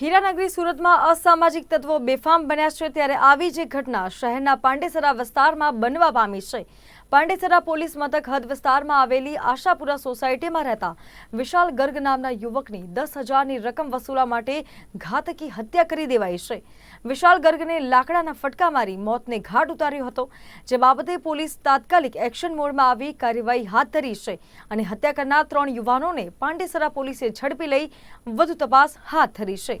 હીરાનગરી સુરતમાં અસામાજિક તત્વો બેફામ બન્યા છે ત્યારે આવી જ ઘટના શહેરના પાંડેસરા વિસ્તારમાં બનવા પામી છે. પાંડેસરા પોલીસ મથક હદ વિસ્તારમાં આવેલી આશાપુરા સોસાયટીમાં રહેતા વિશાલ ગર્ગ નામના યુવકની દસ હજારની રકમ વસૂલા માટે ઘાતકી હત્યા કરી દેવાઈ છે. વિશાલ ગર્ગને લાકડાના ફટકા મારી મોતને ઘાટ ઉતાર્યો હતો, જે બાબતે પોલીસ તાત્કાલિક એક્શન મોડમાં આવી કાર્યવાહી હાથ ધરી છે અને હત્યા કરનાર ત્રણ યુવાનોને પાંડેસરા પોલીસે ઝડપી લઈ વધુ તપાસ હાથ ધરી છે.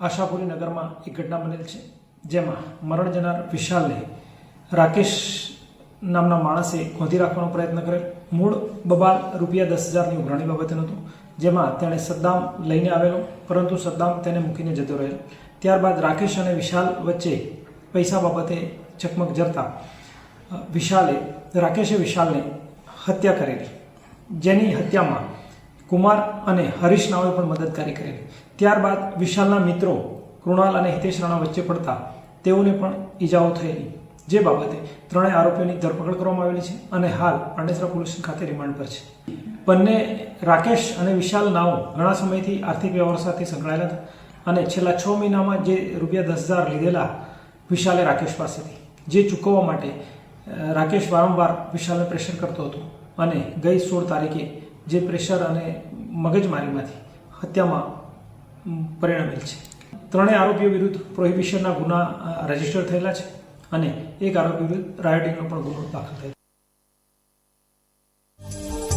આશાપુરી નગરમાં એક ઘટના બનેલ છે, જેમાં મરણ જનાર વિશાલને રાકેશ નામના માણસે ગોંધી રાખવાનો પ્રયત્ન કરેલ. મૂળ બબાલ રૂપિયા દસ હજારની ઉઘરાણી બાબતનું હતું જેમાં તેણે સદ્દામ લઈને આવેલો, પરંતુ સદ્દામ તેને મૂકીને જતો રહેલો ત્યારબાદ રાકેશ અને વિશાલ વચ્ચે પૈસા બાબતે ચકમક જરતા વિશાલે, રાકેશે વિશાલને હત્યા કરેલી. જેની હત્યામાં કુમાર અને હરીશ નાવે પણ મદદકારી કરેલી ત્યારબાદ વિશાલના મિત્રો કૃણાલ અને હિતેશ રાણા વચ્ચે પડતા તેઓને પણ ઈજાઓ થયેલી. જે બાબતે ત્રણેય આરોપીઓની ધરપકડ કરવામાં આવેલી છે અને હાલ પાંડેસરા પોલીસ ખાતે રિમાન્ડ પર છે. બંને રાકેશ અને વિશાલ નાઓ ઘણા સમયથી આર્થિક વ્યવહાર સાથે સંકળાયેલા હતા અને છેલ્લા છ મહિનામાં જે રૂપિયા દસ હજાર લીધેલા વિશાલે રાકેશ પાસેથી, જે ચૂકવવા માટે રાકેશ વારંવાર વિશાલને પ્રેશર કરતો હતો અને ગઈ સોળ તારીખે જે પ્રેશર અને મગજમારીમાંથી હત્યામાં પરિણમેલ છે. ત્રણેય આરોપીઓ વિરુદ્ધ પ્રોહિબિશનના ગુના રજિસ્ટર થયેલા છે અને એક આરોપી વિરુદ્ધ રાયોટિંગનો પણ ગુનો દાખલ થયેલો